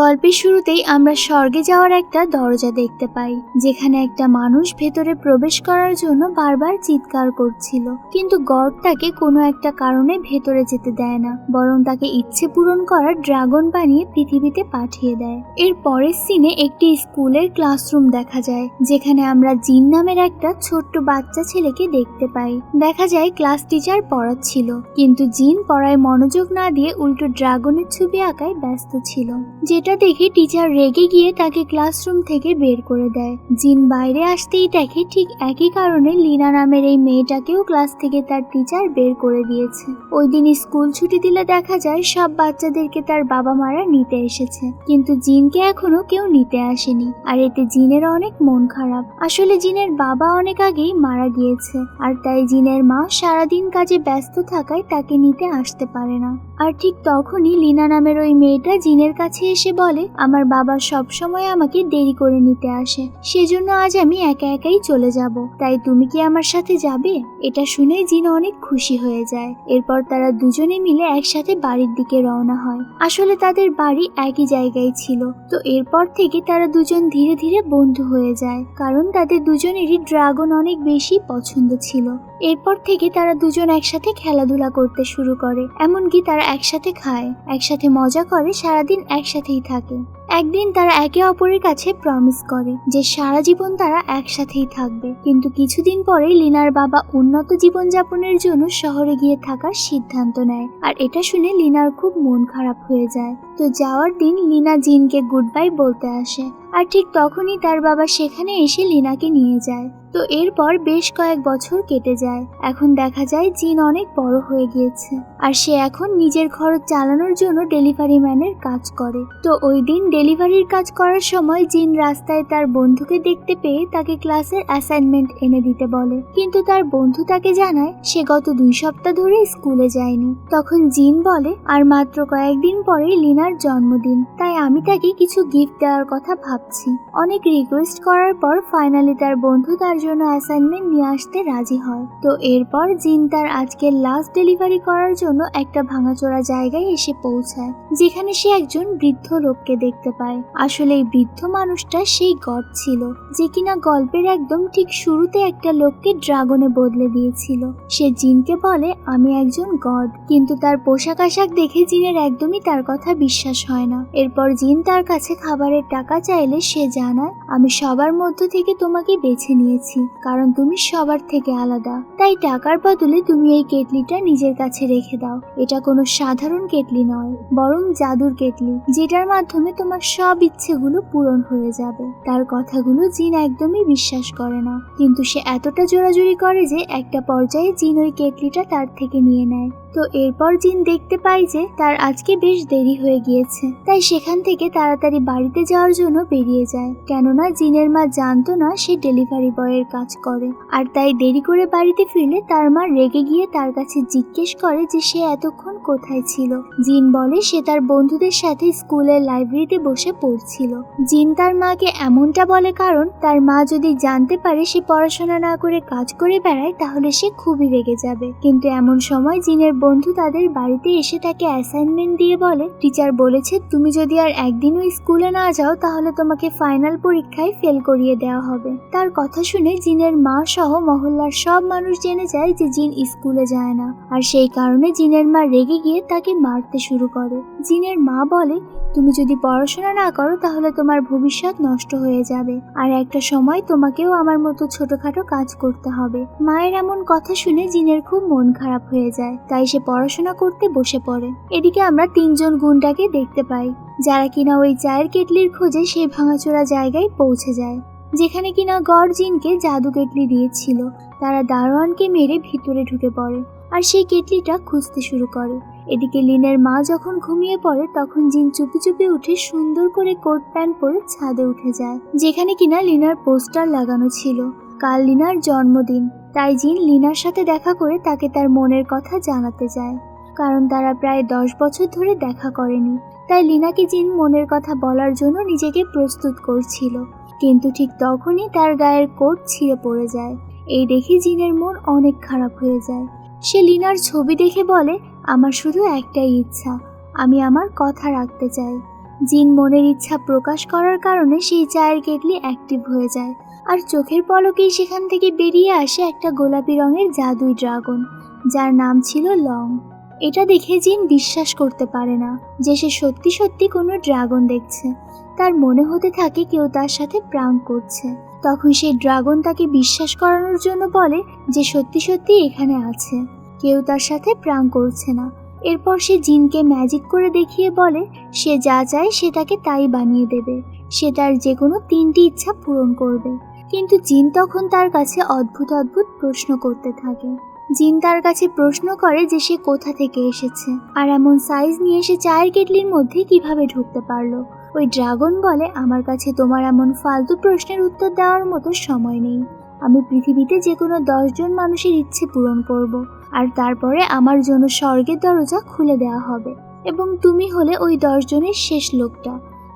গল্পের শুরুতেই আমরা স্বর্গে যাওয়ার একটা দরজা দেখতে পাই, যেখানে একটা মানুষ ভেতরে প্রবেশ করার জন্য বারবার চিৎকার করছিল। কিন্তু গড তাকে কোনো একটা কারণে ভেতরে যেতে দেয় না, বরং তাকে ইচ্ছে পূরণ করার ড্রাগন বানিয়ে পৃথিবীতে পাঠিয়ে দেয়। এর পরের সিনে একটি স্কুলের ক্লাসরুম দেখা যায়, যেখানে আমরা জিন নামের একটা ছোট্ট বাচ্চা ছেলেকে দেখতে পাই। দেখা যায় ক্লাস টিচার পড়াচ্ছিল, কিন্তু জিন পড়ায় মনোযোগ না দিয়ে উল্টো ড্রাগনের ছবি আঁকায় ব্যস্ত ছিল যেটা দেখে টিচার রেগে গিয়ে তাকে ক্লাসরুম থেকে বের করে দেয়। জিন বাইরে আসতেই দেখে ঠিক একই কারণে লিনা নামের এই মেয়েটাকেও ক্লাস থেকে তার টিচার বের করে দিয়েছে। ওই দিন স্কুল ছুটি দিলে দেখা যায় সব বাচ্চাদেরকে তার বাবা মারা নিতে এসেছে। কিন্তু জিনকে এখনও কেউ নিতে আসেনি। আর এতে জিনের অনেক মন খারাপ। আসলে জিনের বাবা অনেক আগেই মারা গিয়েছে। আর তাই জিনের মা সারাদিন কাজে ব্যস্ত থাকায় তাকে নিতে আসতে পারে না। আর ঠিক তখনই লিনা নামের ওই মেয়েটা জিনের কাছে এসে বলে, আমার বাবা সব সময় আমাকে দেরি করে নিতে আসে। সেজন্য আজ আমি একা একাই চলে যাব। তাই তুমি কি আমার সাথে যাবে? এটা শুনে জিন অনেক খুশি হয়ে যায়। এরপর তারা দুজনে মিলে একসাথে বাড়ির দিকে রওনা হয়। আসলে তাদের বাড়ি একই জায়গায় ছিল। তো এরপর থেকে তারা দুজন ধীরে ধীরে বন্ধু হয়ে যায়। কারণ তাদের দুজনেরই ড্রাগন অনেক বেশি পছন্দ ছিল। এরপর থেকে তারা দুজন একসাথে খেলাধুলা করতে শুরু করে। এমনকি তারা একসাথে খায়, একসাথে মজা করে, সারাদিন একসাথেই থাকে। একদিন তারা একে অপরের কাছে প্রমিস করে যে সারা জীবন তারা একসাথেই থাকবে। কিন্তু কিছুদিন পরে লিনার বাবা উন্নত জীবনযাপনের জন্য শহরে গিয়ে থাকার সিদ্ধান্ত নেয়। আর এটা শুনে লিনার খুব মন খারাপ হয়ে যায়। তো যাওয়ার দিন লিনা জিনকে গুড বাই বলতে আসে। আর ঠিক তখনই তার বাবা সেখানে এসে লিনাকে নিয়ে যায়। তো এরপর বেশ কয়েক বছর কেটে যায়। এখন দেখা যায় জিন অনেক বড় হয়ে গিয়েছে। আর সে এখন নিজের খরচ চালানোর জন্য ডেলিভারি ম্যানের কাজ করে। তো ওই দিন ডেলিভারির কাজ করার সময় জিন রাস্তায় তার বন্ধুকে দেখতে পেয়ে তাকে ক্লাসের অ্যাসাইনমেন্ট এনে দিতে বলে। কিন্তু তার বন্ধু তাকে জানায় সে গত দুই সপ্তাহ ধরে স্কুলে যায়নি। তখন জিন বলে, আর মাত্র কয়েকদিন পরে লিনার জন্মদিন, তাই আমি তাকে কিছু গিফট দেওয়ার কথা ভাবছি। অনেক রিকোয়েস্ট করার পর ফাইনালি তার বন্ধু তার জন্য অ্যাসাইনমেন্ট নিয়ে আসতে রাজি হয়। তো এরপর জিন তার আজকের লাস্ট ডেলিভারি করার জন্য একটা ভাঙাচোরা জায়গায় এসে পৌঁছায়, যেখানে সে একজন বৃদ্ধ লোককে দেখতে পায়। আসলে এই বৃদ্ধ মানুষটা সেই গড ছিল, যে কিনা গল্পের একদম ঠিক শুরুতে একটা লোককে ড্রাগনে বদলে দিয়েছিল। সে জিনকে বলে, আমি একজন গড। কিন্তু তার পোশাক আশাক দেখে জিনের একদমই তার কথা বিশ্বাস হয় না। এরপর জিন তার কাছে খাবারের টাকা চাইলে সে জানায়, আমি সবার মধ্য থেকে তোমাকে বেছে নিয়েছি। কারণ তুমি সবার থেকে আলাদা। তাই টাকার বদলে তুমি এই কেটলিটা নিজের কাছে রেখে দাও। এটা কোনো সাধারণ কেটলি নয়, বরং জাদুর কেটলি, যেটার মাধ্যমে তোমার সব ইচ্ছেগুলো পূরণ হয়ে যাবে। তার কথাগুলো জিন একদমই বিশ্বাস করে না, কিন্তু সে এতটা জোরাজুরি করে যে একটা পর্যায়ে জিন ওই কেটলিটা তার থেকে নিয়ে নেয়। তো এরপর জিন দেখতে পাই যে তার আজকে বেশ দেরি হয়ে গিয়েছে, তাই সেখান থেকে তাড়াতাড়ি বাড়িতে যাওয়ার জন্য বেরিয়ে যায়। কেননা জিনের মা জানতো না সে ডেলিভারি বয়ের কাজ করে। আর তাই দেরি করে বাড়িতে ফিরলে তার মা রেগে গিয়ে তার কাছে জিজ্ঞেস করে যে সে এতক্ষণ কোথায় ছিল। জিন বলে সে তার বন্ধুদের সাথে স্কুলের লাইব্রেরিতে বসে পড়ছিল। জিন তার মাকে এমনটা বলে কারণ তার মা যদি জানতে পারে সে পড়াশোনা না করে কাজ করে বেড়ায় তাহলে সে খুবই রেগে যাবে। কিন্তু এমন সময় জিনের বন্ধু তাদের বাড়িতে এসে তাকে অ্যাসাইনমেন্ট দিয়ে বলে টিচার বলেছে তুমি যদি আর একদিনও স্কুলে না যাও তাহলে তোমাকে ফাইনাল পরীক্ষায় ফেল করিয়ে দেওয়া হবে। তার কথা শুনে জিনের মা সহ মহল্লার সব মানুষ জেনে যায় যে জিন স্কুলে যায় না। আর সেই কারণে জিনের মা রেগে গিয়ে তাকে মারতে শুরু করে। জিনের মা বলে, তুমি যদি পড়াশোনা না করো তাহলে তোমার ভবিষ্যৎ নষ্ট হয়ে যাবে। আর একটা সময় তোমাকেও আমার মতো ছোটখাটো কাজ করতে হবে। মায়ের এমন কথা শুনে জিনের খুব মন খারাপ হয়ে যায়। তাই সে পড়াশোনা করতে বসে পড়ে। এদিকে আমরা তিনজন গুন্ডাকে দেখতে পাই, যারা কিনা ওই চায়ের কেটলির খোঁজে সেই ভাঙাচোরা জায়গায় পৌঁছে যায়। যেখানে কিনা গড় জিনকে জাদু কেটলি দিয়েছিল। তারা দারোয়ানকে মেরে ভিতরে ঢুকে পড়ে আর সেই কেটলিটা খুঁজতে শুরু করে। এদিকে লিনের মা যখন ঘুমিয়ে পড়ে, তখন জিন চুপি চুপি উঠে সুন্দর করে কোট প্যান্ট পরে ছাদে উঠে যায়, যেখানে কিনা লিনার পোস্টার লাগানো ছিল। কাল লিনার জন্মদিন, তাই জিন লিনার সাথে দেখা করে তাকে তার মনের কথা জানাতে যায়। কারণ তারা প্রায় দশ বছর ধরে দেখা করেনি। তাই লিনাকে জিন মনের কথা বলার জন্য নিজেকে প্রস্তুত করছিল। কিন্তু ঠিক তখনই তার গায়ের কোট ছিঁড়ে পড়ে যায়। এই দেখে জিনের মন অনেক খারাপ হয়ে যায়। সে লিনার ছবি দেখে বলে, আমার শুধু একটাই ইচ্ছা, আমি আমার কথা রাখতে চাই। জিন মনের ইচ্ছা প্রকাশ করার কারণে সেই চায়ের কেটলি অ্যাক্টিভ হয়ে যায়। আর চোখের পলকেই সেখান থেকে বেরিয়ে আসে একটা গোলাপি রঙের জাদুই ড্রাগন, যার নাম ছিল লং। এটা দেখে জিন বিশ্বাস করতে পারে না যে সে সত্যি সত্যি কোনো ড্রাগন দেখছে। তার মনে হতে থাকে কেউ তার সাথে প্রাণ করছে। তখন সেই ড্রাগন তাকে বিশ্বাস করানোর জন্য বলে যে সত্যি সত্যি এখানে আছে। কেউ তার সাথে প্রাণ করছে না। এরপর সে জিনকে ম্যাজিক করে দেখিয়ে বলে, সে যা চায় সে তাকে তাই বানিয়ে দেবে। সে তার যে কোনো তিনটি ইচ্ছা পূরণ করবে। কিন্তু জিন তখন তার কাছে অদ্ভুত অদ্ভুত প্রশ্ন করতে থাকে। জিন তার কাছে প্রশ্ন করে যে সে কোথা থেকে এসেছে। আর এমন সাইজ নিয়ে সে চায়ের কেটলির মধ্যে কীভাবে ঢুকতে পারল। ওই ড্রাগন বলে আমার কাছে তোমার এমন ফালতু প্রশ্নের উত্তর দেওয়ার মতো সময় নেই। আমি পৃথিবীতে যে কোনো দশজন মানুষের ইচ্ছে পূরণ করব, আর তারপরে আমার জন্য স্বর্গের দরজা খুলে দেওয়া হবে, এবং তুমি হলে ওই দশজনের শেষ লোকটা।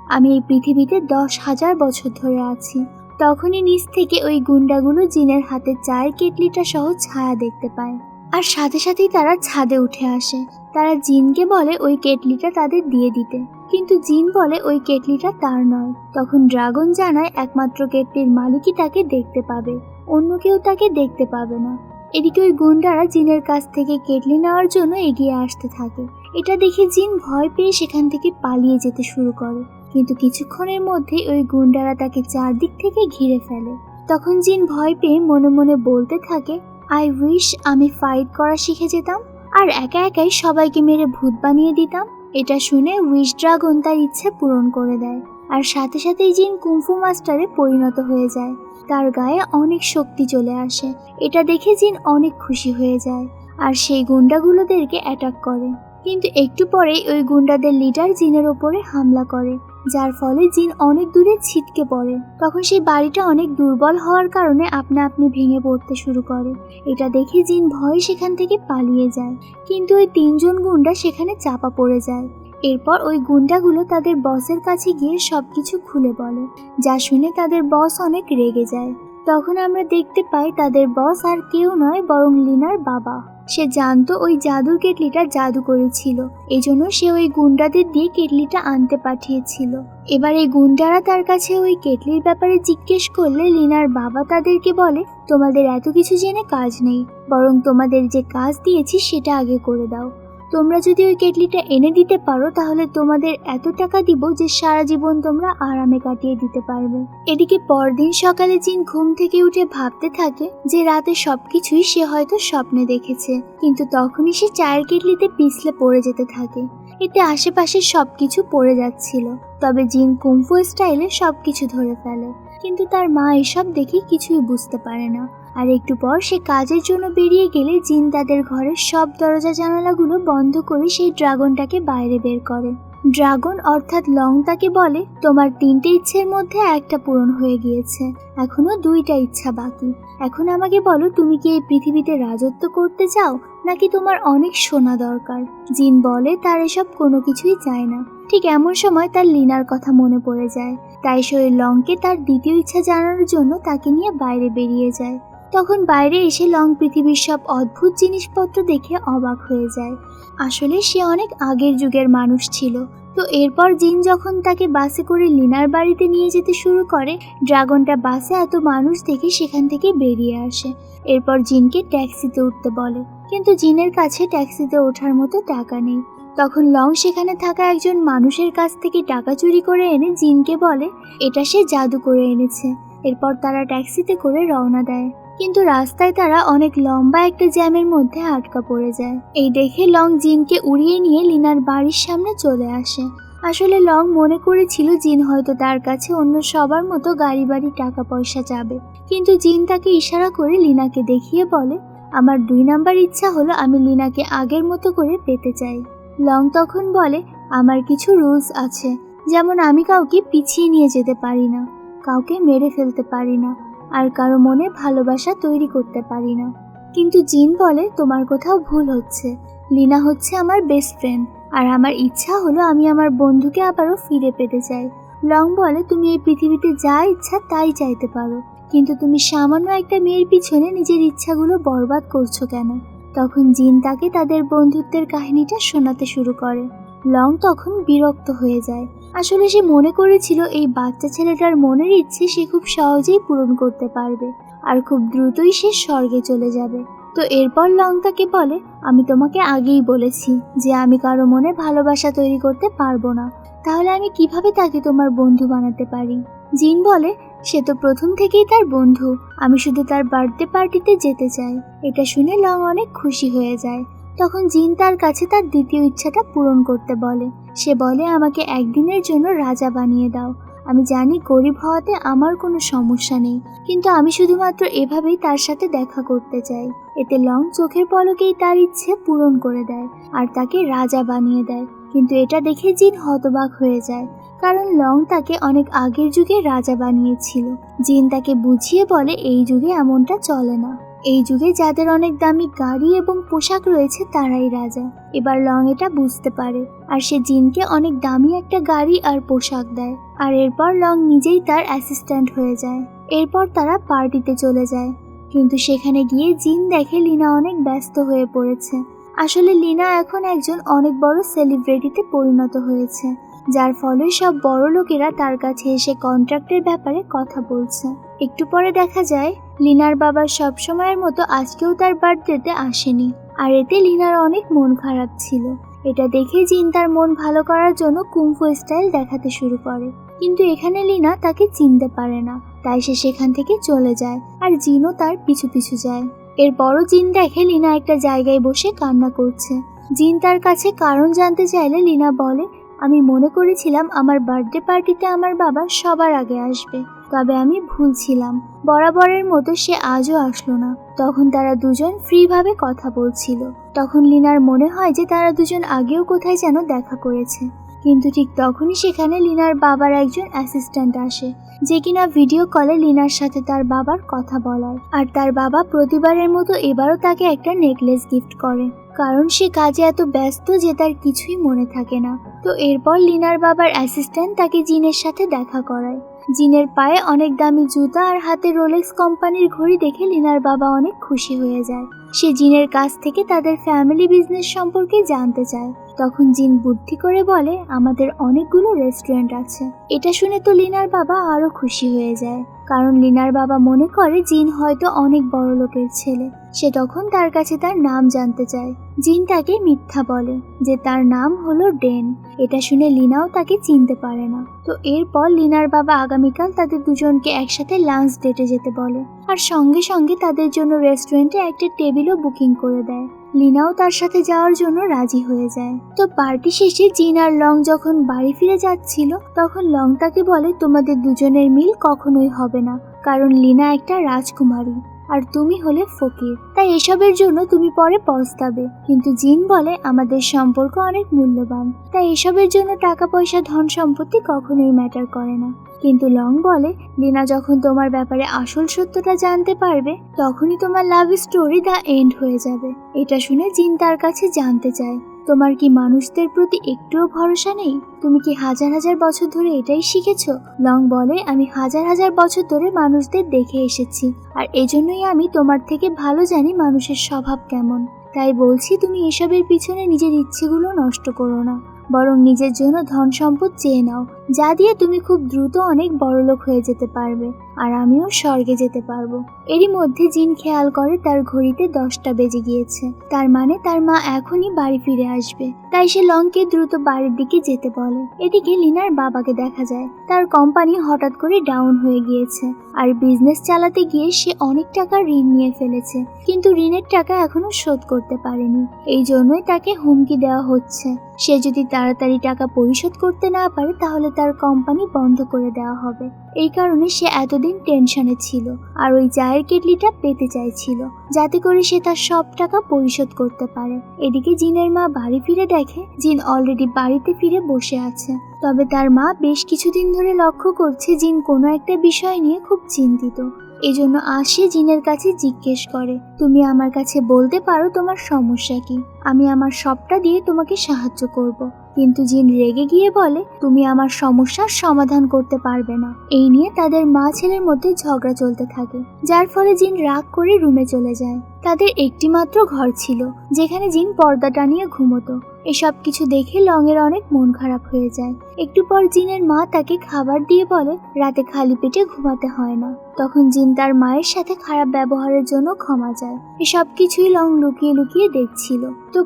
আমি এই পৃথিবীতে দশ হাজার বছর ধরে আছি। তখনই নিচ থেকে ওই গুন্ডাগুলো জিনের হাতে চায়ের কেটলিটা সহ ছায়া দেখতে পায়। আর সাথে সাথেই তারা ছাদে উঠে আসে। তারা জিনকে বলে ওই কেটলিটা তাদের দিয়ে দিতে। কিন্তু জিন বলে ওই কেটলিটা তার নয়। তখন ড্রাগন জানায় একমাত্র কেটলির মালিকই তাকে দেখতে পাবে, অন্য কেউ তাকে দেখতে পাবে না। এদিকে ওই গুন্ডারা জিনের কাছ থেকে কেটলি নেওয়ার জন্য এগিয়ে আসতে থাকে। এটা দেখে জিন ভয় পেয়ে সেখান থেকে পালিয়ে যেতে শুরু করে। কিন্তু কিছুক্ষণের মধ্যেই ওই গুন্ডারা তাকে চারদিক থেকে ঘিরে ফেলে। তখন জিন ভয় পেয়ে মনে মনে বলতে থাকে আই উইশ আমি ফাইট করা শিখে যেতাম, আর একা একাই সবাইকে মেরে ভূত বানিয়ে দিতাম। এটা শুনে উইশ ড্রাগন তার ইচ্ছে পূরণ করে দেয়। আর সাথে সাথেই জিন কুমফু মাস্টারে পরিণত হয়ে যায়। তার গায়ে অনেক শক্তি চলে আসে। এটা দেখে জিন অনেক খুশি হয়ে যায় আর সেই গুন্ডাগুলোদেরকে অ্যাটাক করে। কিন্তু একটু পরেই ওই গুন্ডাদের লিডার জিনের ওপরে হামলা করে। যার ফলে জিন অনেক দূরে ছিটকে পড়ে। তখন সেই বাড়িটা অনেক দুর্বল হওয়ার কারণে আপনা আপনি ভেঙে পড়তে শুরু করে। এটা দেখে জিন ভয়ে সেখান থেকে পালিয়ে যায়। কিন্তু ওই তিনজন গুন্ডা সেখানে চাপা পড়ে যায়। এরপর ওই গুন্ডাগুলো তাদের বসের কাছে গিয়ে সবকিছু খুলে বলে, যা শুনে তাদের বস অনেক রেগে যায়। তখন আমরা দেখতে পাই তাদের বস আর কেউ নয়, বরং লিনার বাবা। সে জানতো ওই জাদুর কেটলিটা জাদু করেছিল। এই জন্য সে ওই গুন্ডাদের দিয়ে কেটলিটা আনতে পাঠিয়েছিল। এবার এই গুন্ডারা তার কাছে ওই কেটলির ব্যাপারে জিজ্ঞেস করলে লিনার বাবা তাদেরকে বলে, তোমাদের এত কিছু জেনে কাজ নেই, বরং তোমাদের যে কাজ দিয়েছি সেটা আগে করে দাও। তোমরা যদি ওই কেটলিটা এনে দিতে পারো, তাহলে তোমাদের এত টাকা দিব যে সারা জীবন তোমরা আরামে কাটিয়ে দিতে পারবে। এদিকে পরদিন সকালে জিন ঘুম থেকে উঠে ভাবতে থাকে যে রাতে সবকিছুই সে হয়তো স্বপ্নে দেখেছে। কিন্তু তখনই সে চায়ের কেটলিতে পিছলে পড়ে যেতে থাকে। এতে আশেপাশে সবকিছু পড়ে যাচ্ছিল। তবে জিন কুম্ফু স্টাইলে সবকিছু ধরে ফেলে। কিন্তু তার মা এসব দেখে কিছুই বুঝতে পারে না। আর একটু পর সে কাজের জন্য বেরিয়ে গেলে জিন তাদের ঘরের সব দরজা জানালাগুলো বন্ধ করে সেই ড্রাগনটাকে বাইরে বের করে। ড্রাগন অর্থাৎ লং তাকে বলে, তোমার তিনটে ইচ্ছের মধ্যে একটা পূরণ হয়ে গিয়েছে। এখনও দুইটা ইচ্ছা বাকি। এখন আমাকে বলো, তুমি কি এই পৃথিবীতে রাজত্ব করতে চাও, নাকি তোমার অনেক সোনা দরকার? জিন বলে, তার এসব কোনো কিছুই চায় না। ঠিক এমন সময় তার লিনার কথা মনে পড়ে যায়। তাই সে লংকে তার দ্বিতীয় ইচ্ছা জানানোর জন্য তাকে নিয়ে বাইরে বেরিয়ে যায়। তখন বাইরে এসে লং পৃথিবীর সব অদ্ভুত জিনিসপত্র দেখে অবাক হয়ে যায়। আসলে সে অনেক আগের যুগের মানুষ ছিল। তো এরপর জিন যখন তাকে বাসে করে লিনার বাড়িতে নিয়ে যেতে শুরু করে, ড্রাগনটা বাসে এত মানুষ দেখে সেখান থেকে বেরিয়ে আসে। এরপর জিনকে ট্যাক্সিতে উঠতে বলে। কিন্তু জিনের কাছে ট্যাক্সিতে ওঠার মতো টাকা নেই। তখন লং সেখানে থাকা একজন মানুষের কাছ থেকে টাকা চুরি করে এনে জিনকে বলে, এটা সে জাদু করে এনেছে। এরপর তারা ট্যাক্সিতে করে রওনা দেয়। কিন্তু রাস্তায় তারা অনেক লম্বা একটা জ্যামের মধ্যে আটকা পড়ে যায়। এই দেখে লং জিনকে উড়িয়ে নিয়ে লিনার বাড়ির সামনে চলে আসে। আসলে লং মনে করেছিল জিন হয়তো তার কাছে অন্য সবার মতো গাড়ি বাড়ি টাকা পয়সা যাবে কিন্তু জিন তাকে ইশারা করে লিনাকে দেখিয়ে বলে, আমার দুই নাম্বার ইচ্ছা হলো আমি লিনাকে আগের মতো করে পেতে চাই। লং তখন বলে, আমার কিছু রুলস আছে। যেমন আমি কাউকে পিছিয়ে নিয়ে যেতে পারি না, কাউকে মেরে ফেলতে পারি না আর কারও মনে ভালোবাসা তৈরি করতে পারি না। কিন্তু জিন বলে, তোমার কোথাও ভুল হচ্ছে। লিনা হচ্ছে আমার বেস্ট ফ্রেন্ড আর আমার ইচ্ছা হলো আমি আমার বন্ধুকে আবারও ফিরে পেতে চাই। লং বলে, তুমি এই পৃথিবীতে যা ইচ্ছা তাই চাইতে পারো। কিন্তু তুমি সামান্য একটা মেয়ের পিছনে নিজের ইচ্ছাগুলো বরবাদ করছ কেন? তখন জিন তাকে তাদের বন্ধুত্বের কাহিনীটা শোনাতে শুরু করে। লং তখন বিরক্ত হয়ে যায়। আসলে সে মনে করেছিল এই বাচ্চা ছেলেটার মনের ইচ্ছে সে খুব সহজেই পূরণ করতে পারবে আর খুব দ্রুতই সে স্বর্গে চলে যাবে। তো এরপর লং তাকে বলে, আমি তোমাকে আগেই বলেছি যে আমি কারও মনে ভালোবাসা তৈরি করতে পারব না। তাহলে আমি কীভাবে তাকে তোমার বন্ধু বানাতে পারি? জিন বলে, সে তো প্রথম থেকেই তার বন্ধু। আমি শুধু তার বার্থডে পার্টিতে যেতে চাই। এটা শুনে লং অনেক খুশি হয়ে যায়। তখন জিন তার কাছে তার দ্বিতীয় ইচ্ছাটা পূরণ করতে বলে। সে বলে, আমাকে একদিনের জন্য রাজা বানিয়ে দাও। আমি জানি গরিব হওয়াতে আমার কোনো সমস্যা নেই। কিন্তু আমি শুধুমাত্র এভাবেই তার সাথে দেখা করতে চাই। এতে লং চোখের পলকেই তার ইচ্ছে পূরণ করে দেয় আর তাকে রাজা বানিয়ে দেয়। কিন্তু এটা দেখে জিন হতবাক হয়ে যায়। কারণ লং তাকে অনেক আগের যুগে রাজা বানিয়েছিল। জিন তাকে বুঝিয়ে বলে, এই যুগে এমনটা চলে না। এই যুগে যাদের অনেক দামি গাড়ি এবং পোশাক রয়েছে, তারাই রাজা। এবার লং এটা বুঝতে পারে। আর সে জিনকে অনেক দামি একটা গাড়ি আর পোশাক দেয়। আর এরপর লং নিজেই তার অ্যাসিস্ট্যান্ট হয়ে যায়। এরপর তারা পার্টিতে চলে যায়। কিন্তু সেখানে গিয়ে জিন দেখে লিনা অনেক ব্যস্ত হয়ে পড়েছে। আসলে লিনা এখন একজন অনেক বড় সেলিব্রিটিতে পরিণত হয়েছে। যার ফলে সব বড় লোকেরা তার কাছে এসে কন্ট্রাক্টের ব্যাপারে কথা বলছে। একটু পরে দেখা যায়, লিনার বাবা সব সময়ের মতো আজকেও তার বার্থডেতে আসেনি। আর এতে লিনার অনেক মন খারাপ ছিল। এটা দেখে জিন তার মন ভালো করার জন্য কুম্ফু স্টাইল দেখাতে শুরু করে। কিন্তু এখানে লিনা তাকে চিনতে পারে না। তাই সে সেখান থেকে চলে যায় আর জিনও তার পিছু পিছু যায়। এর বড় জিন দেখে লিনা একটা জায়গায় বসে কান্না করছে। জিন তার কাছে কারণ জানতে চাইলে লিনা বলে আমি মনে করেছিলাম আমার বার্থডে পার্টিতে আমার বাবা সবার আগে আসবে, তবে আমি ভুল ছিলাম। বরাবরের মতো সে আজও আসলো না। তখন তারা দুজন ফ্রিভাবে কথা বলছিল। তখন লিনার মনে হয় যে তারা দুজন আগেও কোথায় যেন দেখা করেছে। কিন্তু ঠিক তখনই সেখানে লিনার বাবার একজন অ্যাসিস্ট্যান্ট আসে, যে কিনা ভিডিও কলে লিনার সাথে তার বাবার কথা বলায় আর তার বাবা প্রতিবারের মতো এবারও তাকে একটা নেকলেস গিফট করে। কারণ সে কাজে এত ব্যস্ত যে তার কিছুই মনে থাকে না। তো এরপর লিনার বাবার অ্যাসিস্ট্যান্ট তাকে জিনের সাথে দেখা করায়। জিনের পায়ে অনেক দামি জুতা আর হাতে রোলেক্স কোম্পানির ঘড়ি দেখে লিনার বাবা অনেক খুশি হয়ে যায়। সে জিনের কাছ থেকে তাদের ফ্যামিলি বিজনেস সম্পর্কে জানতে চায়। তখন জিন বুদ্ধি করে বলে, আমাদের অনেকগুলো রেস্টুরেন্ট আছে। এটা শুনে তো লিনার বাবা আরও খুশি হয়ে যায়। কারণ লিনার বাবা মনে করে জিন হয়তো অনেক বড় লোকের ছেলে। সে তখন তার কাছে তার নাম জানতে চায়। জিন তাকে মিথ্যা বলে যে তার নাম হলো ডেন। এটা শুনে লিনাও তাকে চিনতে পারে না। তো এরপর লিনার বাবা আগামীকাল তাদের দুজনকে একসাথে লাঞ্চ ডেটে যেতে বলে। আর সঙ্গে সঙ্গে তাদের জন্য রেস্টুরেন্টে একটা টেবিলও বুকিং করে দেয়। লিনাও তার সাথে যাওয়ার জন্য রাজি হয়ে যায়। তো পার্টি শেষে জিন আর লং যখন বাড়ি ফিরে যাচ্ছিল, তখন লং তাকে বলে, তোমাদের দুজনের মিল কখনোই হবে না, কারণ লিনা একটা রাজকুমারী। আর তুমি হলে ফকির। তাই এসবের জন্য তুমি পরে পস্তাবে। কিন্তু জিন বলে, আমাদের সম্পর্ক অনেক মূল্যবান। তাই এসবের জন্য টাকা পয়সা ধন সম্পত্তি কখনোই ম্যাটার করে না। কিন্তু লং বলে, লিনা যখন তোমার ব্যাপারে আসল সত্যটা জানতে পারবে, তখনই তোমার লাভ স্টোরি দ্য এন্ড হয়ে যাবে। এটা শুনে জিন তার কাছে জানতে চায়। তোমার কি মানুষদের প্রতি একটুও ভরসা নেই? তুমি কি হাজার হাজার বছর ধরে এটাই শিখেছো? লং বলে, আমি হাজার হাজার বছর ধরে মানুষদের দেখে এসেছি। আর এজন্যই আমি তোমার থেকে ভালো জানি মানুষের স্বভাব কেমন। তাই বলছি, তুমি এসবের পিছনে নিজের ইচ্ছেগুলো নষ্ট করো না। বরং নিজের জন্য ধন সম্পদ চেয়ে নাও, যা দিয়ে তুমি খুব দ্রুত অনেক বড়লোক হয়ে যেতে পারবে, আর আমিও স্বর্গে যেতে পারব। এরই মধ্যে জিন খেয়াল করে তার ঘড়িতে দশটা বেজে গিয়েছে। তার মানে তার মা এখনই বাড়ি ফিরে আসবে। তাই সে লংকে দ্রুত বাড়ির দিকে যেতে বলে। এদিকে লিনার বাবাকে দেখা যায়। তার কোম্পানি হঠাৎ করে ডাউন হয়ে গিয়েছে। আর বিজনেস চালাতে গিয়ে সে অনেক টাকা ঋণ নিয়ে ফেলেছে। কিন্তু ঋণের টাকা এখনও শোধ করতে পারেনি। এই জন্যই তাকে হুমকি দেওয়া হচ্ছে। সে যদি তাড়াতাড়ি টাকা পরিশোধ করতে না পারে, তাহলে তার কোম্পানি বন্ধ করে দেওয়া হবে। এই কারণে সে এতদিন টেনশনে ছিল। আর ওই চায়ের কেটলিটা পেতে চাইছিল। যাতে করে সে তার সব টাকা পরিশোধ করতে পারে। এদিকে জিনের মা বাড়ি ফিরে দেখে জিন অলরেডি বাড়িতে ফিরে বসে আছে। তবে তার মা বেশ কিছুদিন ধরে লক্ষ্য করছে জিন কোনো একটা বিষয় নিয়ে খুব চিন্তিত। এজন্য আসে জিনের কাছে জিজ্ঞেস করে, তুমি আমার কাছে বলতে পারো তোমার সমস্যা কি? আমি আমার সবটা দিয়ে তোমাকে সাহায্য করব। কিন্তু জিন রেগে গিয়ে বলে, তুমি আমার সমস্যার সমাধান করতে পারবে না। এই নিয়ে তাদের মা ছেলের মধ্যে ঝগড়া চলতে থাকে, যার ফলে জিন রাগ করে রুমে চলে যায়। তাদের একটি মাত্র ঘর ছিল, যেখানে জিন পর্দা টানিয়ে ঘুমতো। এসব কিছু দেখে লংয়ের অনেক মন খারাপ হয়ে যায়। একটু পর জিনের মা তাকে খাবার দিয়ে বলে, রাতে খালি পেটে ঘুমাতে হয় না। তখন জিন তার মায়ের সাথে খারাপ ব্যবহারের জন্য ক্ষমা যায় এসব কিছুই লং লুকিয়ে লুকিয়ে দেখছিল।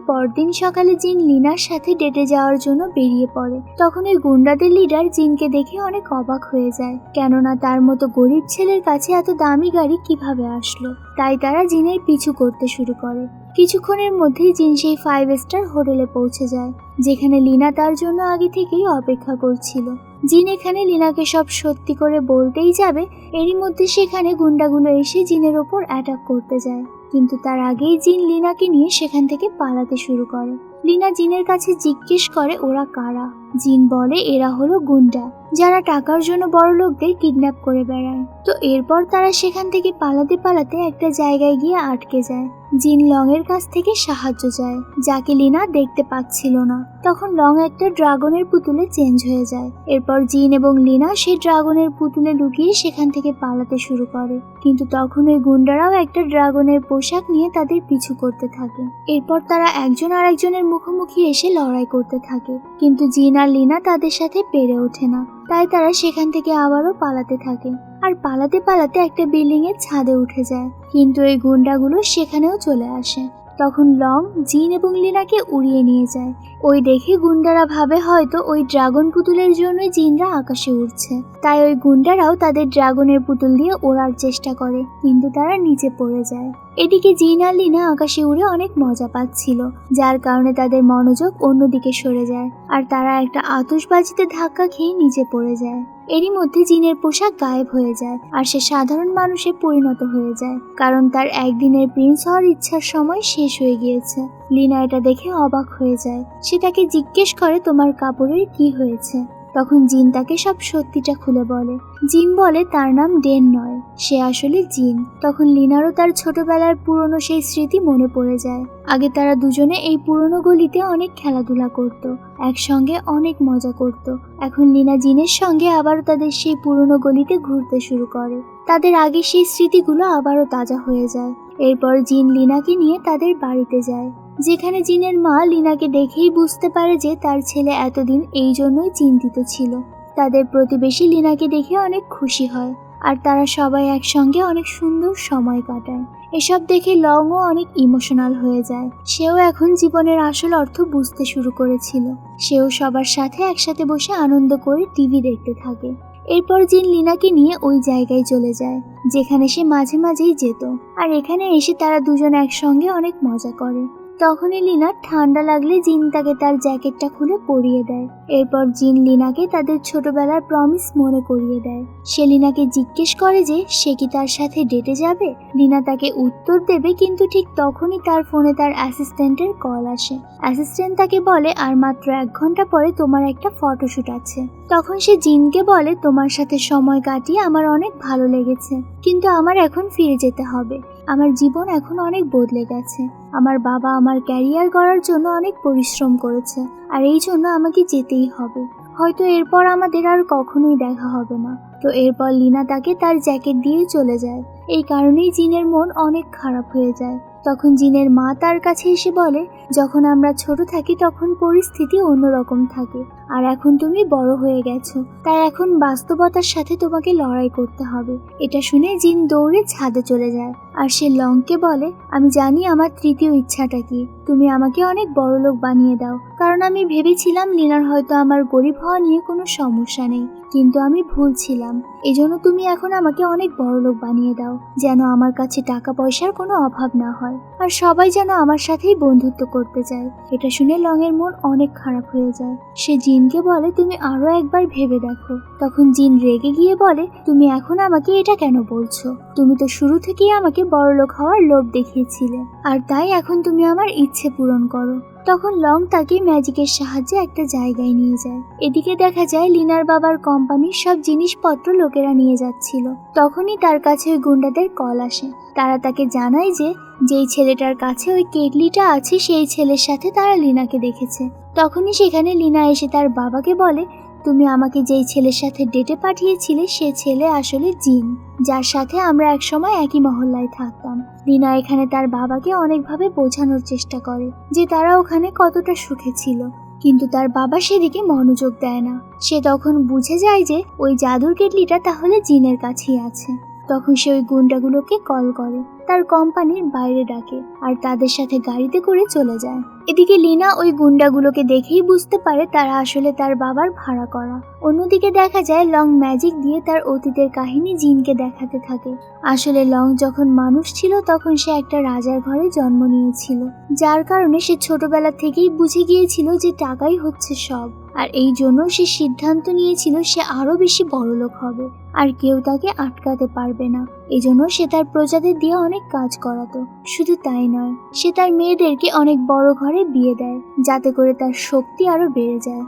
পরদিন সকালে জিন লিনার সাথে ডেটে যাওয়ার জন্য বেরিয়ে পড়ে। তখন ওই গুন্ডাদের লিডার জিনকে দেখে অনেক অবাক হয়ে যায়। কেননা তার মতো গরিব ছেলের কাছে এত দামি গাড়ি কীভাবে আসলো? তাই তারা জিনের পিছু করতে শুরু করে। কিছুক্ষণের মধ্যেই জিন সেই ফাইভ স্টার হোটেলে পৌঁছে যায়, যেখানে লিনা তার জন্য আগে থেকেই অপেক্ষা করছিল। জিন এখানে লিনাকে সব সত্যি করে বলতেই যাবে, এরই মধ্যে সেখানে গুন্ডাগুলো এসে জিনের ওপর অ্যাটাক করতে যায়। কিন্তু তার আগেই জিন লিনাকে নিয়ে সেখান থেকে পালাতে শুরু করে। লিনা জিনের কাছে জিজ্ঞেস করে, ওরা কারা? জিন বলে, এরা হলো গুন্ডা। যারা টাকার জন্য বড় লোকদের কিডন্যাপ করে বেড়ায়। তো এরপর তারা সেখান থেকে পালাতে পালাতে একটা জায়গায় গিয়ে আটকে যায়। জিন লং এর কাছ থেকে সাহায্য চায়, যাকে লিনা দেখতে পাচ্ছিল না। তখন লং একটা ড্রাগনের পুতুলে চেঞ্জ হয়ে যায়। এরপর জিন এবং লিনা সেই ড্রাগনের পুতুলে লুকিয়ে সেখান থেকে পালাতে শুরু করে। কিন্তু তখন ওই গুন্ডারাও একটা ড্রাগনের পোশাক নিয়ে তাদের পিছু করতে থাকে। এরপর তারা একজন আর একজনের মুখোমুখি এসে লড়াই করতে থাকে। কিন্তু জিন আর লিনা তাদের সাথে পেরে ওঠে না। তাই তারা সেখান থেকে আবারও পালাতে থাকে। আর পালাতে পালাতে একটা বিল্ডিং এর ছাদে উঠে যায়। কিন্তু এই গুন্ডাগুলো সেখানেও চলে আসে। তখন লং, জিন এবং লিনাকে উড়িয়ে নিয়ে যায়। ওই দেখে গুন্ডারা ভাবে হয়তো ওই ড্রাগন পুতুলের জন্যই জিনরা আকাশে উঠছে তাই ওই গুন্ডারাও তাদের ড্রাগনের পুতুল দিয়ে ওড়ার চেষ্টা করে, কিন্তু তারা নিচে পড়ে যায়। এদিকে জিন আর লিনা আকাশে উড়ে অনেক মজা পাচ্ছিল, যার কারণে তাদের মনোযোগ অন্যদিকে সরে যায়, আর তারা একটা আতসবাজিতে ধাক্কা খেয়ে নিচে পড়ে যায়। এরই মধ্যে জিনের পোশাক গায়েব হয়ে যায়, আর সে সাধারণ মানুষে পরিণত হয়ে যায়, কারণ তার একদিনের প্রিন্স হওয়ার ইচ্ছার সময় শেষ হয়ে গিয়েছে। লিনা এটা দেখে অবাক হয়ে যায়, সে তাকে জিজ্ঞেস করে, তোমার কাপড়ের কি হয়েছে? তখন জিন তাকে সব সত্যিটা খুলে বলে। জিন বলে, তার নাম ডেন নয়, সে আসলে জিন। তখন লিনারও তার ছোটবেলার পুরনো সেই স্মৃতি মনে পড়ে যায়। আগে তারা দুজনে এই পুরনো গলিতে অনেক খেলাধুলা করত, একসঙ্গে অনেক মজা করত। এখন লিনা জিনের সঙ্গে আবারও তাদের সেই পুরনো গলিতে ঘুরতে শুরু করে। তাদের আগে সেই স্মৃতিগুলো আবারও তাজা হয়ে যায়। এরপর জিন লিনাকে নিয়ে তাদের বাড়িতে যায়। যেখানে জিনের মা লিনাকে দেখেই বুঝতে পারে যে তার ছেলে এতদিন এই জন্যই চিন্তিত ছিল। তাদের প্রতিবেশী লিনাকে দেখে অনেক খুশি হয় আর তারা সবাই একসঙ্গে অনেক সুন্দর সময় কাটায়। এসব দেখে লংও অনেক ইমোশনাল হয়ে যায়। সেও এখন জীবনের আসল অর্থ বুঝতে শুরু করেছিল। সেও সবার সাথে একসাথে বসে আনন্দ করে টিভি দেখতে থাকে। এরপর জিন লিনাকে নিয়ে ওই জায়গায় চলে যায়, যেখানে সে মাঝে মাঝেই যেত। আর এখানে এসে তারা দুজন একসঙ্গে অনেক মজা করে। তখনই লিনার ঠান্ডা লাগলে জিন তাকে তার জ্যাকেটটা খুলে পরিয়ে দেয়। এরপর জিন লিনাকে তাদের ছোটবেলার প্রমিস মনে করিয়ে দেয়। সে লিনাকে জিজ্ঞেস করে যে, সে কি তার সাথে ডেটে যাবে? লিনা তাকে উত্তর দেবে, কিন্তু ঠিক তখনই তার ফোনে তার অ্যাসিস্ট্যান্টের কল আসে। অ্যাসিস্ট্যান্ট তাকে বলে, আর মাত্র এক ঘণ্টা পরে তোমার একটা ফটোশ্যুট আছে। তখন সে জিনকে বলে, তোমার সাথে সময় কাটিয়ে আমার অনেক ভালো লেগেছে, কিন্তু আমার এখন ফিরে যেতে হবে। আমার জীবন এখন অনেক বদলে গেছে। আমার বাবা আমার ক্যারিয়ার করার জন্য অনেক পরিশ্রম করেছে, আর এই জন্য আমাকে যেতেই হবে। হয়তো এরপর আমাদের আর কখনোই দেখা হবে না। তো এরপর লিনা তাকে তার জ্যাকেট দিয়ে চলে যায়। এই কারণেই জিনের মন অনেক খারাপ হয়ে যায়। তখন জিনের মা তার কাছে এসে বলে যখন আমরা ছোট থাকি তখন পরিস্থিতি অন্যরকম থাকে। আর এখন তুমি বড় হয়ে গেছো, তাই এখন বাস্তবতার সাথে তোমাকে লড়াই করতে হবে। এটা শুনে জিন দৌড়ে ছাদে চলে যায়। আর সে লংকে বলে, আমি জানি আমার তৃতীয় ইচ্ছাটা কি। তুমি আমাকে অনেক বড় লোক বানিয়ে দাও। কারণ আমি ভেবেছিলাম লিনার হয়তো আমার গরিব হওয়া নিয়ে কোনো সমস্যা নেই। কিন্তু আমি ভুল ছিলাম। এজন্য তুমি এখন আমাকে অনেক বড় লোক বানিয়ে দাও, যেন আমার কাছে টাকা পয়সার কোনো অভাব না হয়। আর সবাই যেন আমার সাথেই বন্ধুত্ব করতে যায় এটা শুনে লংয়ের মন অনেক খারাপ হয়ে যায়। সে জিনকে বলে, তুমি আরও একবার ভেবে দেখো। তখন জিন রেগে গিয়ে বলে, তুমি এখন আমাকে এটা কেন বলছো? তুমি তো শুরু থেকেই আমাকে বড়লোক হওয়ার লোভ দেখিয়েছিলে। আর তাই এখন তুমি আমার ইচ্ছে পূরণ করো। তখন লং তাকে ম্যাজিকের সাহায্যে একটা জায়গায় নিয়ে যায়। এদিকে দেখা যায় লিনার বাবার কোম্পানির সব জিনিসপত্র লোকেরা নিয়ে যাচ্ছিল। তখনই তার কাছে ওই গুন্ডাদের কল আসে। তারা তাকে জানায় যে, যেই ছেলেটার কাছে ওই কেটলিটা আছে, সেই ছেলের সাথে তারা লিনাকে দেখেছে। তখনই সেখানে লিনা এসে তার বাবাকে বলে তুমি আমাকে যেই ছেলের সাথে ডেটে পাঠিয়েছিলে, সে ছেলে আসলে জিন, যার সাথে আমরা একসময় একই মহল্লায় থাকতাম। রিনা এখানে তার বাবাকে অনেকভাবে বোঝানোর চেষ্টা করে যে তারা ওখানে কতটা সুখে ছিল। কিন্তু তার বাবা সেদিকে মনোযোগ দেয় না। সে তখন বুঝে যায় যে ওই জাদুর কেটলিটা তাহলে জিনের কাছেই আছে। তখন সে ওই গুন্ডাগুলোকে কল করে। তার কোম্পানির বাইরে ডাকে আর তাদের সাথে গাড়িতে করে চলে যায়। এদিকে লিনা ওই গুন্ডাগুলোকে দেখেই বুঝতে পারে তারা আসলে তার বাবার ভাড়া করা। অন্যদিকে দেখা যায় লং ম্যাজিক দিয়ে তার অতীতের কাহিনী জিনকে দেখাতে থাকে। আসলে লং যখন মানুষ ছিল তখন সে একটা রাজার ঘরে জন্ম নিয়েছিল। যার কারণে সে ছোটবেলা থেকেই বুঝে গিয়েছিল যে টাকাই হচ্ছে সব। আর এই জন্য সে সিদ্ধান্ত নিয়েছিল সে আরও বেশি বড়লোক হবে, আর কেউ তাকে আটকাতে পারবে না। এজন্য সে তার প্রজাদের দিয়ে অনেক কাজ করাতো। শুধু তাই নয়, সে তার মেয়েদেরকে অনেক বড় ঘরে বিয়ে দেয়, যাতে করে তার শক্তি আরও বেড়ে যায়।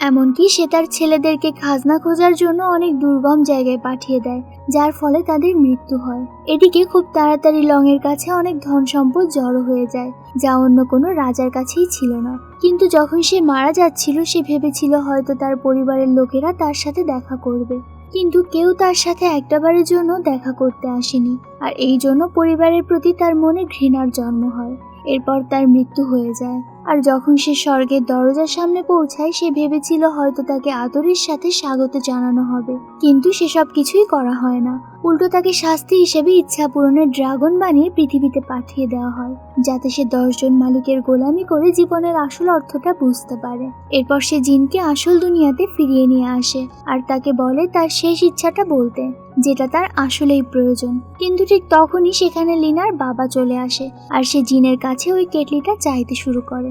এমনকি সে তার ছেলেদেরকে খাজনা খোঁজার জন্য অনেক দুর্গম জায়গায় পাঠিয়ে দেয়, যার ফলে তাদের মৃত্যু হয়। এদিকে খুব তাড়াতাড়ি লংয়ের কাছে অনেক ধন সম্পদ জড়ো হয়ে যায়, যা অন্য কোনো রাজার কাছেই ছিল না। কিন্তু যখন সে মারা যাচ্ছিল, সে ভেবেছিল হয়তো তার পরিবারের লোকেরা তার সাথে দেখা করবে। কিন্তু কেউ তার সাথে একটাবারের জন্য দেখা করতে আসেনি, আর এই জন্য পরিবারের প্রতি তার মনে ঘৃণার জন্ম হয়। এরপর তার মৃত্যু হয়ে যায়। আর যখন সে স্বর্গের দরজার সামনে পৌঁছায়, সে ভেবেছিল হয়তো তাকে আদরের সাথে স্বাগত জানানো হবে। কিন্তু সেসব কিছুই করা হয় না। উল্টো তাকে শাস্তি হিসেবে ইচ্ছা পূরণের ড্রাগন বানিয়ে পৃথিবীতে পাঠিয়ে দেওয়া হয়, যাতে সে দশজন মালিকের গোলামি করে জীবনের আসল অর্থটা বুঝতে পারে। এরপর সে জিনকে আসল দুনিয়াতে ফিরিয়ে নিয়ে আসে আর তাকে বলে তার শেষ ইচ্ছাটা বলতে, যেটা তার আসলেই প্রয়োজন। কিন্তু ঠিক তখনই সেখানে লিনার বাবা চলে আসে আর সে জিনের কাছে ওই কেটলিটা চাইতে শুরু করে।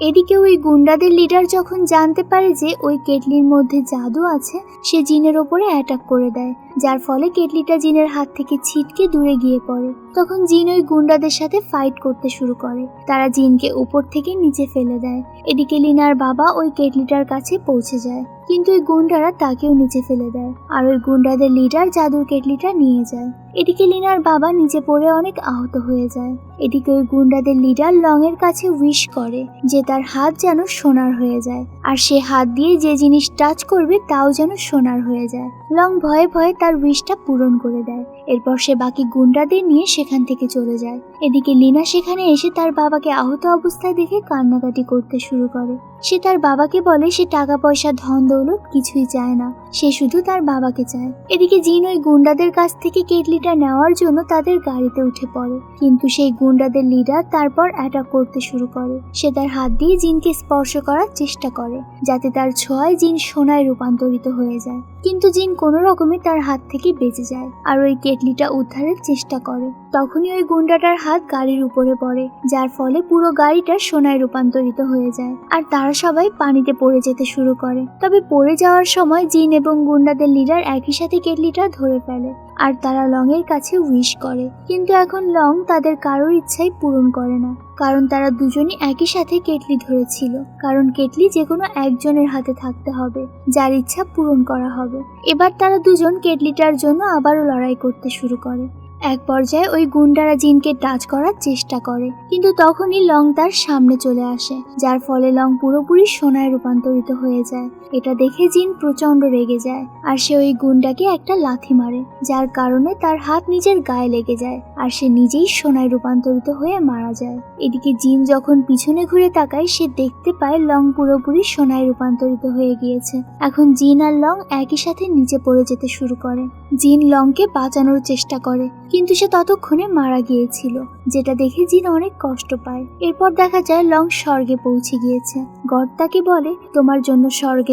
এদিকে ওই গুন্ডাদের লিডার যখন জানতে পারে যে ওই কেটলির মধ্যে জাদু আছে, সে জিনের ওপরে অ্যাটাক করে দেয়, যার ফলে কেটলিটা জিনের হাত থেকে ছিটকে দূরে গিয়ে পড়ে। তখন জিন ওই গুন্ডাদের সাথে ফাইট করতে শুরু করে। তারা জিনকে উপর থেকে নিচে ফেলে দেয়। এদিকে লিনার বাবা ওই কেটলিটার কাছে পৌঁছে যায়, কিন্তু ওই গুন্ডারা তাকেও নিচে ফেলে দেয় আর ওই গুন্ডাদের লিডার জাদুর কেটলিটা নিয়ে যায়। এদিকে লিনার বাবা নিচে পড়ে অনেক আহত হয়ে যায়। এদিকে ওই গুন্ডাদের লিডার লং এর কাছে উইশ করে যে তার হাত যেন সোনার হয়ে যায়। আর সে হাত দিয়ে যে জিনিস টাচ করবে, তাও যেন সোনার হয়ে যায়। লং ভয়ে ভয়ে তার উইশটা পূরণ করে দেয়। এরপর সে বাকি গুন্ডাদের নিয়ে সেখান থেকে চলে যায়। এদিকে লিনা সেখানে এসে তার বাবাকে আহত অবস্থায় দেখে কান্নাকাটি করতে শুরু করে। সে তার বাবাকে বলে, সে টাকা, পয়সা, ধন, দৌলত কিছুই চায় না। সে শুধু তার বাবাকে চায়। এদিকে জিন ওই গুন্ডাদের কাছ থেকে কেটলিটা নেওয়ার জন্য তাদের গাড়িতে উঠে পড়ে। কিন্তু সেই গুন্ডাদের লিডার তারপর অ্যাটাক করতে শুরু করে। সে তার হাত দিয়ে জিনকে স্পর্শ করার চেষ্টা করে, যাতে তার ছোঁয়ায় জিন সোনায় রূপান্তরিত হয়ে যায়। কিন্তু জিন কোনো রকমে তার হাত থেকে বেঁচে যায়। আর ওই কেটলিটা উদ্ধারের চেষ্টা করে। তখনই ওই গুন্ডাটার হাত গাড়ির উপরে পড়ে, যার ফলে পুরো গাড়িটা সোনায় রূপান্তরিত হয়ে যায় আর তারা সবাই পানিতে পড়ে যেতে শুরু করে। তবে পড়ে যাওয়ার সময় জিন এবং গুন্ডাদের লিডার একই সাথে কেটলিটা ধরে ফেলে। আর তারা লংয়ের কাছে উইশ করে। কিন্তু এখন লং তাদের কারোর ইচ্ছাই পূরণ করে না। কারণ তারা দুজনই একই সাথে কেটলি ধরেছিল। কারণ কেটলি যে কোনো একজনের হাতে থাকতে হবে, যার ইচ্ছা পূরণ করা হবে। এবার তারা দুজন কেটলিটার জন্য আবারও লড়াই করতে শুরু করে। এক পর্যায়ে ওই গুন্ডারা জিনকে টাচ করার চেষ্টা করে। কিন্তু তখনই লং তার সামনে চলে আসে, যার ফলে লং পুরোপুরি সোনায় রূপান্তরিত হয়ে যায়। এটা দেখে জিন প্রচণ্ড রেগে যায়, আর সে ওই গুন্ডাকে একটা লাথি মারে, যার কারণে তার হাত নিজের গায়ে লেগে যায়, আর সে নিজেই সোনায় রূপান্তরিত হয়ে মারা যায়। এদিকে জিন যখন পিছনে ঘুরে তাকায়, সে দেখতে পায় লং পুরোপুরি সোনায় রূপান্তরিত হয়ে গিয়েছে। এখন জিন আর লং একই সাথে নিচে পড়ে যেতে শুরু করে। জিন লংকে বাঁচানোর চেষ্টা করে, কিন্তু সে ততক্ষণে মারা গিয়েছিল, যেটা দেখে জিন অনেক কষ্ট পায়। এরপর দেখা যায় লং স্বর্গে পৌঁছে গিয়েছে। গড তাকে বলে, তোমার জন্য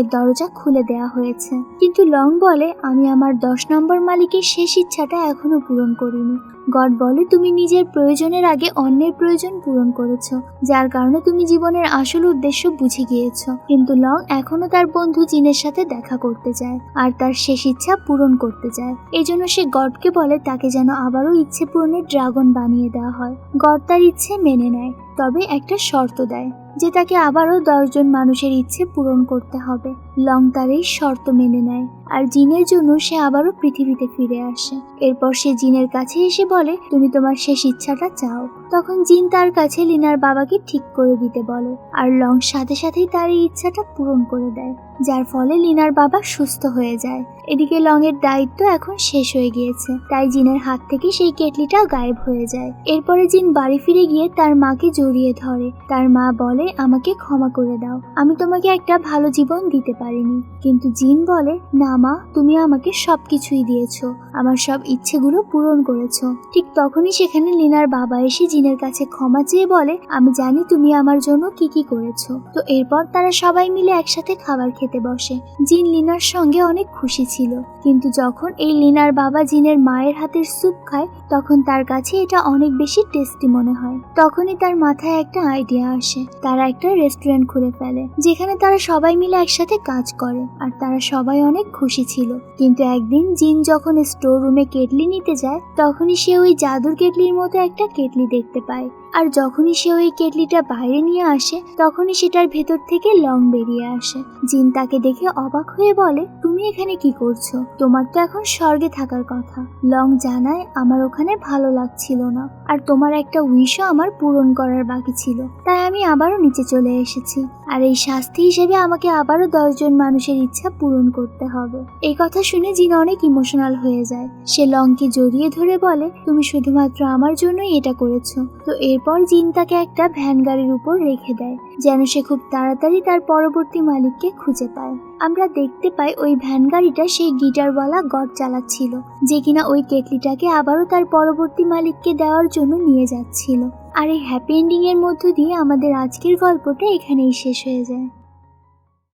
স্বর্গের দরজা খুলে দেয়া হয়েছে। কিন্তু লং বলে, আমি আমার দশ নম্বর মালিকের শেষ ইচ্ছাটা এখনও পূরণ করিনি। গড বলে, তুমি নিজের প্রয়োজনের আগে অন্যের প্রয়োজন পূরণ করেছ, যার কারণে তুমি জীবনের আসল উদ্দেশ্য বুঝে গিয়েছ। কিন্তু লং এখনও তার বন্ধু জিনের সাথে দেখা করতে চায় আর তার শেষ ইচ্ছা পূরণ করতে চায় এই জন্য সে গডকে বলে, তাকে যেন আবারও ইচ্ছে পূরণের ড্রাগন বানিয়ে দেওয়া হয়। গড তার ইচ্ছে মেনে নেয়, তবে একটা শর্ত দেয়। যে তাকে আবারও দশজন মানুষের ইচ্ছে পূরণ করতে হবে। লং তার এই শর্ত মেনে নেয়। আর জিনের জন্য সে আবারও পৃথিবীতে ফিরে আসে। এরপর সে জিনের কাছে এসে বলে, তুমি তোমার শেষ ইচ্ছাটা চাও। তখন জিন তার কাছে লিনার বাবাকে ঠিক করে দিতে বলে, আর লং সাথে সাথেই তার এই ইচ্ছাটা পূরণ করে দেয়, যার ফলে লিনার বাবা সুস্থ হয়ে যায়। এদিকে লং এর দায়িত্ব এখন শেষ হয়ে গিয়েছে, তাই জিনের হাত থেকে সেই কেটলিটা গায়েব হয়ে যায়। এরপরে জিন বাড়ি ফিরে গিয়ে তার মাকে জড়িয়ে ধরে। তার মা বলে, আমাকে ক্ষমা করে দাও। আমি তোমাকে একটা ভালো জীবন দিতে পারিনি। কিন্তু জিন বলে, না মা তুমি আমাকে সবকিছুই দিয়েছ। আমার সব ইচ্ছেগুলো পূরণ করেছ। ঠিক তখনই সেখানে লিনার বাবা এসে জিনের কাছে ক্ষমা চেয়ে বলে, আমি জানি তুমি আমার জন্য কি কি করেছ। তো এরপর তারা সবাই মিলে একসাথে খাবার খেতে বসে। জিন লিনার সঙ্গে অনেক খুশি ছিল। কিন্তু যখন এই লিনার বাবা জিনের মায়ের হাতের স্যুপ খায়, তখন তার কাছে এটা অনেক বেশি টেস্টি মনে হয়। তখনই তার মাথায় একটা আইডিয়া আসে। তারা একটা রেস্টুরেন্ট খুলে ফেলে, যেখানে তারা সবাই মিলে একসাথে কাজ করে। আর তারা সবাই অনেক খুশি ছিল। কিন্তু একদিন জিন যখন স্টোর রুমে কেটলি নিতে যায়, তখনই সে ওই জাদুর কেটলির মতো একটা কেটলি দেখতে পায়। আর যখনই সে ওই কেটলিটা বাইরে নিয়ে আসে, তখনই সেটার ভেতর থেকে লং বেরিয়ে আসে। জিন তাকে দেখে অবাক হয়ে বলে, তুমি এখানে কি করছ? তোমার তো এখন স্বর্গে থাকার কথা। লং জানায়, আমার ওখানে ভালো লাগছিল না। আর তোমার একটা উইশও আমার পূরণ করার বাকি ছিল। তাই আমি আবারও নিচে চলে এসেছি। আর এই শাস্তি হিসেবে আমাকে আবারও দশজন মানুষের ইচ্ছা পূরণ করতে হবে। এই কথা শুনে জিন অনেক ইমোশনাল হয়ে যায়। সে লংকে জড়িয়ে ধরে বলে, তুমি শুধুমাত্র আমার জন্যই এটা করেছ। তো এরপর জিন তাকে একটা ভ্যান গাড়ির উপর রেখে দেয়, যেন সে খুব তাড়াতাড়ি তার পরবর্তী মালিককে খুঁজে পায়। আমরা দেখতে পাই ওই ভ্যান গাড়িটা সেই গিটারওয়ালা গড চালাচ্ছিল, যে কিনা ওই কেটলিটাকে আবারও তার পরবর্তী মালিককে দেওয়ার জন্য নিয়ে যাচ্ছিল। আর এই হ্যাপি এন্ডিং এর মধ্য দিয়ে আমাদের আজকের গল্পটা এখানেই শেষ হয়ে যায়।